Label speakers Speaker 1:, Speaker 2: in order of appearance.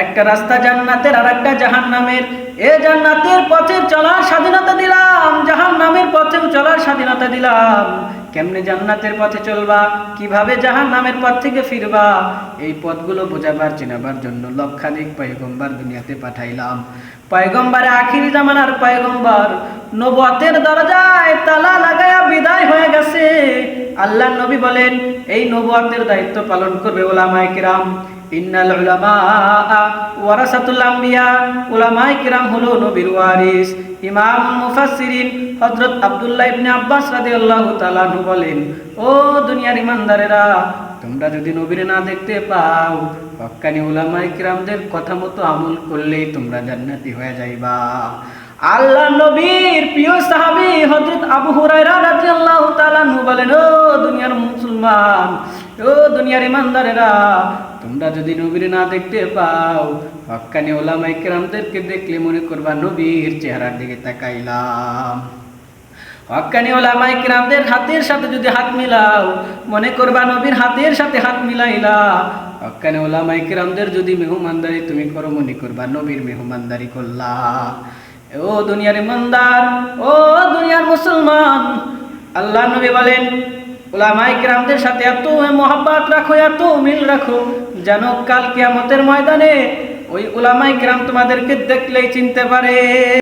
Speaker 1: একটা রাস্তা জান্নাতের আর একটা জাহান নামের এ জান্নাতের পথে চলার স্বাধীনতা দিলাম, জাহান্নামের পথেও চলার স্বাধীনতা দিলাম। কেমনে জান্নাতের পথে চলবা, কীভাবে জাহান্নামের পথ থেকে ফিরবা, এই পথগুলো বোঝাবার, চেনাবার জন্য লক্ষাধিক পয়গম্বার দুনিয়াতে পাঠাইলাম। পয়গম্বারে আখিরি জামানার পয়গম্বর নবতের দরজায় তালা লাগায়া বিদায় হয়ে গেছে। আল্লাহ নবী বলেন, এই নবতের দায়িত্ব পালন করবে ওলামায়ে কিরাম। ইন্নাল উলামা ওয়ারাসাতুল আম্বিয়া, উলামায়ে কিরাম হলো নবীর ওয়ারিস। ইমাম মুফাসসিরিন হযরত আব্দুল্লাহ ইবনে আব্বাস রাদিয়াল্লাহু তাআলা বলেন, ও দুনিয়ার ইমানদারেরা, তোমরা যদি নবীর না দেখতে পাও হক্কানি উলামায়ে কিরামদের কথা মতো আমল করলেই তোমরা জান্নাতি হয়ে যাইবা। আল্লাহ নবীর প্রিয় সাহাবী হযরত আবু হুরায়রা রাদিয়াল্লাহু মুসলমান ও দুনিয়ার ইমানদারেরা, তোমরা যদি নবীর না দেখতে পাও হক্কানি ওলামায়ে কেরামদেরকে দেখলে মনে করবা নবীর চেহারার দিকে তাকাইলাম। হাতের সাথে যদি হাত মিলাও, মনে করবা নবীর হাতের সাথে হাত মিলাইলা। হক্কানি ওলামায়ে কেরামদের যদি মেহমানদারি তুমি করো, মনে করবা নবীর মেহমানদারি করলা। ও দুনিয়ার ইমানদার, ও দুনিয়ার মুসলমান, আল্লাহ নবী বলেন ওলামাই কিরামদের সাথে এত মহাব্বাত রাখো, এত মিল রাখো, যেন কাল কিয়ামতের ময়দানে ওই ওলামাই কিরাম তোমাদেরকে দেখলেই চিনতে পারে।